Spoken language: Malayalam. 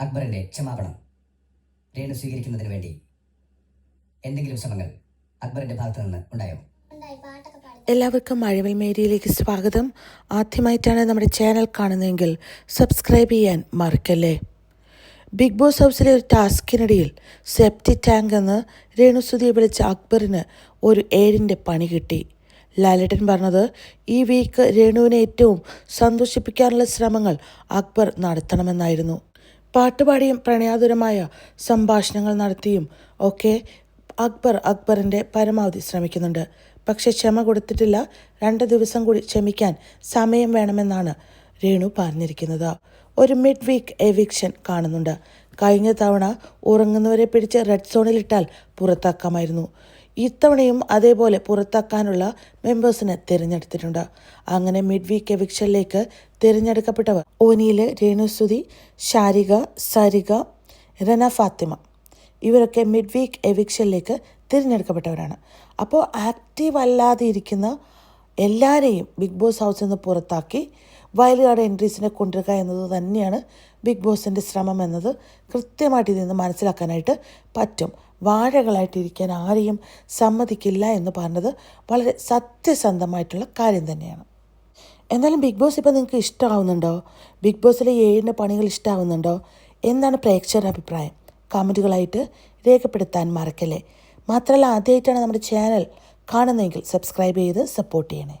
അക്ബറിന്റെ ക്ഷമാപണം രേണു സ്വീകരിക്കുന്നതിന് വേണ്ടി. എന്തെങ്കിലും ശ്രമങ്ങൾ അക്ബറിന്റെ ഭാഗത്തു നിന്ന് ഉണ്ടായോ? എല്ലാവർക്കും മഴവിൽ മേരിയിലേക്ക് സ്വാഗതം. ആദ്യമായിട്ടാണ് നമ്മുടെ ചാനൽ കാണുന്നതെങ്കിൽ സബ്സ്ക്രൈബ് ചെയ്യാൻ മറക്കല്ലേ? ബിഗ് ബോസ് ഹൗസിലെ ഒരു ടാസ്കിനിടയിൽ സെപ്റ്റി ടാങ്ക് എന്ന് രേണുസുതിയെ വിളിച്ച അക്ബറിന് ഒരു ഏഴിന്റെ പണി കിട്ടി. ലാലേട്ടൻ പറഞ്ഞത് ഈ വീക്ക് രേണുവിനെ ഏറ്റവും സന്തോഷിപ്പിക്കാനുള്ള ശ്രമങ്ങൾ അക്ബർ നടത്തണമെന്നായിരുന്നു. പാട്ടുപാടിയും പ്രണയാതുരമായ സംഭാഷണങ്ങൾ നടത്തിയും ഒക്കെ അക്ബർ അക്ബറിന്റെ പരമാവധി ശ്രമിക്കുന്നുണ്ട്. പക്ഷെ ക്ഷമ കൊടുത്തിട്ടില്ല. രണ്ട് ദിവസം കൂടി ക്ഷമിക്കാൻ സമയം വേണമെന്നാണ് രേണു പറഞ്ഞിരിക്കുന്നത്. ഒരു മിഡ് വീക്ക് എവിക്ഷൻ കാണുന്നുണ്ട്. കഴിഞ്ഞ തവണ ഉറങ്ങുന്നവരെ പിടിച്ച് റെഡ് സോണിലിട്ടാൽ പുറത്താക്കാമായിരുന്നു. ഇത്തവണയും അതേപോലെ പുറത്താക്കാനുള്ള മെമ്പേഴ്സിനെ തിരഞ്ഞെടുത്തിട്ടുണ്ട്. അങ്ങനെ മിഡ് വീക്ക് എവിക്ഷനിലേക്ക് തിരഞ്ഞെടുക്കപ്പെട്ടവർ ഓനിയിലെ രേണുസുതി ശാരിക സരിക റന ഫാത്തിമ ഇവരൊക്കെ മിഡ് വീക്ക് എവിക്ഷനിലേക്ക് തിരഞ്ഞെടുക്കപ്പെട്ടവരാണ്. അപ്പോൾ ആക്റ്റീവ് അല്ലാതെ ഇരിക്കുന്ന എല്ലാവരെയും ബിഗ് ബോസ് ഹൗസിൽ നിന്ന് പുറത്താക്കി കാർഡ് എൻട്രീസിനെ കൊണ്ടുവരിക എന്നത് തന്നെയാണ് ബിഗ് ബോസിന്റെ ശ്രമം എന്നത്. കൃത്യമായിട്ട് ഇതിൽ നിന്ന് മനസ്സിലാക്കാനായിട്ട് പറ്റും. വാഴകളായിട്ടിരിക്കാൻ ആരെയും സമ്മതിക്കില്ല എന്ന് പറഞ്ഞത് വളരെ സത്യസന്ധമായിട്ടുള്ള കാര്യം തന്നെയാണ്. എന്നാലും ബിഗ് ബോസ് ഇപ്പോൾ നിങ്ങൾക്ക് ഇഷ്ടമാവുന്നുണ്ടോ? ബിഗ് ബോസിലെ ഏഴിന്റെ പണികൾ ഇഷ്ടമാവുന്നുണ്ടോ എന്താണ് പ്രേക്ഷകരുടെ അഭിപ്രായം? കമന്റുകളായിട്ട് രേഖപ്പെടുത്താൻ മറക്കല്ലേ? മാത്രമല്ല ആദ്യമായിട്ടാണ് നമ്മുടെ ചാനൽ കാണുന്നതെങ്കിൽ സബ്സ്ക്രൈബ് ചെയ്ത് സപ്പോർട്ട് ചെയ്യണേ.